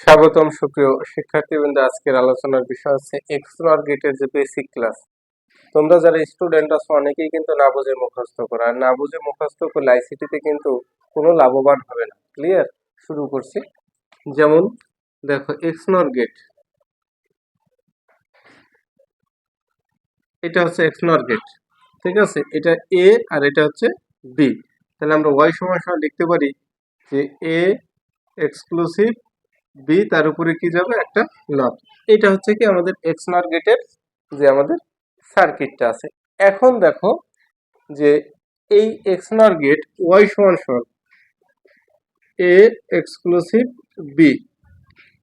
স্বাগতম সুপ্রিয় শিক্ষার্থীবৃন্দ, আজকের আলোচনার বিষয় হচ্ছে এক্সপ্লোর গেটের যে বেসিক ক্লাস তোমরা যারা স্টুডেন্ট আছো, অনেকেই কিন্তু না বুঝে মুখস্থ করো। আর না বুঝে মুখস্থ করলে আইসিটিতে কিন্তু কোনো লাভবান হবে না। ক্লিয়ার শুরু করছি। যেমন, দেখো এক্সনর গেট এটা হচ্ছে এক্সনর গেট ঠিক আছে? এটা এ আর এটা হচ্ছে বি তাহলে আমরা ওয়াই সমান সমান লিখতে পারি যে এ এক্সক্লুসিভ বি তার উপরে কি যাবে? একটা নট এটা হচ্ছে কি আমাদের এক্সনার গেটের যে আমাদের সার্কিটটা আছে। এখন দেখো যে এই এক্সনার গেট ওয়াই সমান সমান এ এক্সক্লুসিভ বি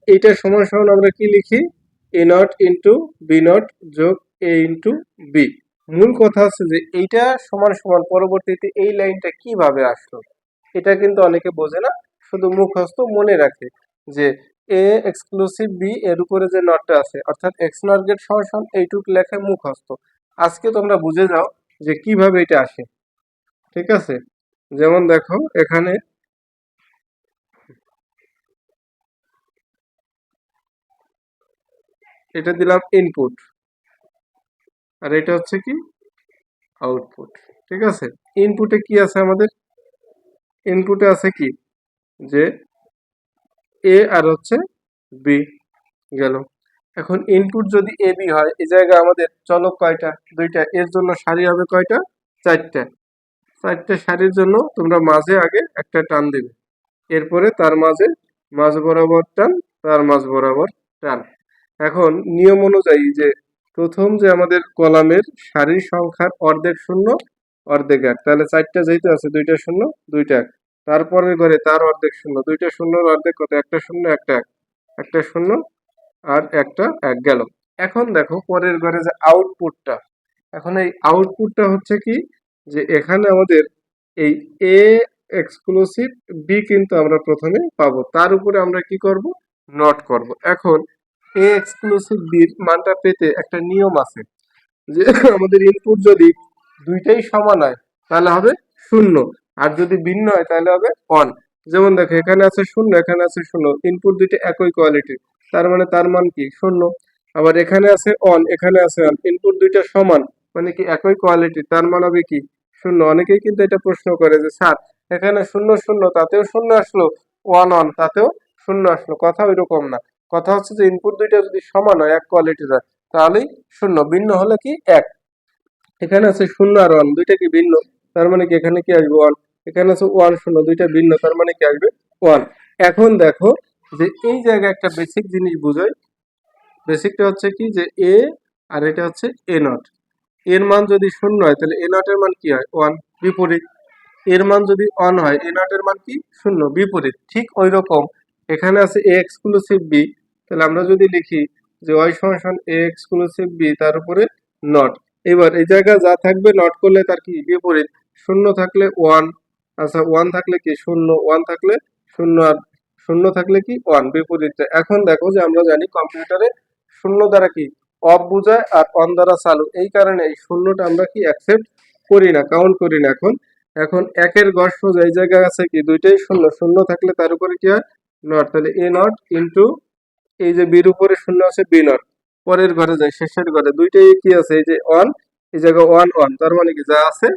এইটা সমান সমান আমরা কি লিখি? A not into B not যোগ এ ইন্টু বি মূল কথা হচ্ছে যে এইটা সমান সমান পরবর্তীতে এই লাইনটা কীভাবে আসলো? এটা কিন্তু অনেকে বোঝে না, শুধু মুখস্থ মনে রাখে। যে এ এক্সক্লুসিভ বি এর উপরে যে নটটা আছে, অর্থাৎ এক্স নট গেট সমান এইটুক লেখে মুখস্থ। আজকে তোমরা বুঝে যাও যে কীভাবে এটা আসে। ঠিক আছে? যেমন দেখো, এখানে এটা দিলাম ইনপুট আর এটা হচ্ছে কি? আউটপুট ঠিক আছে? ইনপুটে কি আছে আমাদের? ইনপুটে আছে কি? যে এ আর হচ্ছে বি গেল। এখন ইনপুট যদি এ বি হয়, এই জায়গায় আমাদের চলক কয়টা? দুইটা। এর জন্য সারি হবে কয়টা? চারটা। চারটে সারির জন্য তোমরা মাঝে আগে একটা টান দেবে। এরপরে তার মাঝে মাঝ বরাবর টান, তার মাঝ বরাবর টান। এখন নিয়ম অনুযায়ী যে প্রথম যে আমাদের কলামের সারির সংখ্যার অর্ধেক শূন্য, অর্ধেক এক। তাহলে চারটা যেহেতু আছে, দুইটা শূন্য, দুইটা এক। তারপরের ঘরে তার অর্ধেক শূন্য। দুইটা শূন্যর অর্ধেক কত? একটা শূন্য, একটা এক। একটা শূন্য আর একটা এক গেল। এখন দেখো পরের ঘরে যে আউটপুটটা এখন এই আউটপুটটা হচ্ছে কি? যে এখানে আমাদের এই এ এক্সক্লুসিভ বি কিন্তু আমরা প্রথমে পাবো। তার উপরে আমরা কি করব? নট করব। এখন এ এক্সক্লুসিভ বির মানটা পেতে একটা নিয়ম আছে। যে আমাদের ইনপুট যদি দুইটাই সমান হয়, তাহলে হবে শূন্য। আর যদি ভিন্ন হয়, তাহলে হবে অন যেমন দেখো, এখানে আছে শূন্য, এখানে আছে শূন্য। ইনপুট দুইটা একই কোয়ালিটির তার মানে তার মান কি? শূন্য। আবার এখানে আছে অন এখানে আছে অন ইনপুট দুইটা সমান মানে কি একই কোয়ালিটি তার মান হবে কি? শূন্য। অনেকেই কিন্তু এটা প্রশ্ন করে যে, স্যার, এখানে শূন্য শূন্য, তাতেও শূন্য আসলো। ওয়ান অন তাতেও শূন্য আসলো। কথা ওই রকম না। কথা হচ্ছে যে ইনপুট দুইটা যদি সমান হয়, এক কোয়ালিটির হয় তাহলেই শূন্য। ভিন্ন হলে কি? এক। এখানে আছে শূন্য আর ওয়ান দুইটা কি ভিন্ন? তার মানে কি এখানে কি আসবে? ওয়ান এখানে আছে ওয়ান শূন্য, দুইটা ভিন্ন, তার মানে কি আসবে? ওয়ান এখন দেখো যে এই জায়গায় একটা বেসিক জিনিস বুঝাই। বেসিকটা হচ্ছে কি যে এ আর এটা হচ্ছে এ নট এর মান যদি শূন্য হয়, তাহলে এ নটের মান কি হয়? ওয়ান বিপরীত। এর মান যদি অন হয় এ নটের মান কি? শূন্য, বিপরীত। ঠিক ওই রকম। এখানে আছে এ এক্সক্লুসিভ বি তাহলে আমরা যদি লিখি যে ওয়াই সমান এ এক্সক্লুসিভ বি তার উপরে নট এবার এই জায়গায় যা থাকবে নট করলে তার কি? বিপরীত। শূন্য থাকলে ওয়ান আচ্ছা ওয়ান থাকলে কি শূন্য? ওয়ান থাকলে শূন্য আর শূন্য থাকলে কি ওয়ান বিপরীত। এখন দেখো যে আমরা জানি কম্পিউটারে শূন্য দ্বারা কি? অফ বোঝায় আর অন দ্বারা চালু। এই কারণে এই শূন্যটা আমরা কি অ্যাকসেপ্ট করি না কাউন্ট করি না এখন। এখন একের গড় সোজা এই জায়গায় আছে কি, দুইটাই শূন্য। শূন্য থাকলে তার উপরে কি হয়? নট তাহলে এ নট ইন্টু এই যে বির উপরে শূন্য আছে বি নট পরের ঘরে যায় শেষের ঘরে। দুইটাই কি আছে? এই যে ওয়ান এই জায়গায় ওয়ান ওয়ান তার মানে কি যা আছে,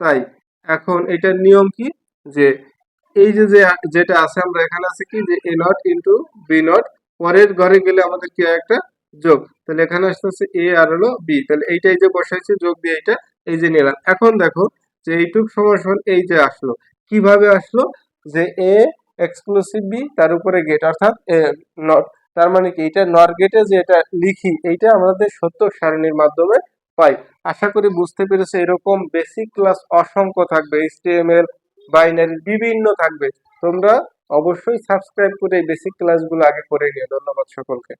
তাই। এখন এটার নিয়ম কি? যে এই যে যেটা আছে, আমরা এখানে আছে কি? যে A not into B not পরের ঘরে গেলে আমাদের কি একটা যোগ। তাহলে এখানে আসতেছে এ আর হলো বি তাহলে এইটাই যে বসাইছে, যোগ দিয়ে এইটা এই যে নিলাম। এখন দেখো যে এইটুক সমান সমান এই যে আসলো। কীভাবে আসলো? যে এ এক্সক্লুসিভ বি তার উপরে গেট অর্থাৎ এ নট তার মানে কি? এটা নর গেটে যে এটা লিখি, এইটা আমাদের সত্য সারণীর মাধ্যমে পাই। আশা করি বুঝতে পেরেছে, এরকম বেসিক ক্লাস অসংখ্য থাকবে এইচটিএমএল বাইনারি বিভিন্ন থাকবে। তোমরা অবশ্যই সাবস্ক্রাইব করে বেসিক ক্লাসগুলো আগে করে নিও। ধন্যবাদ সকলকে।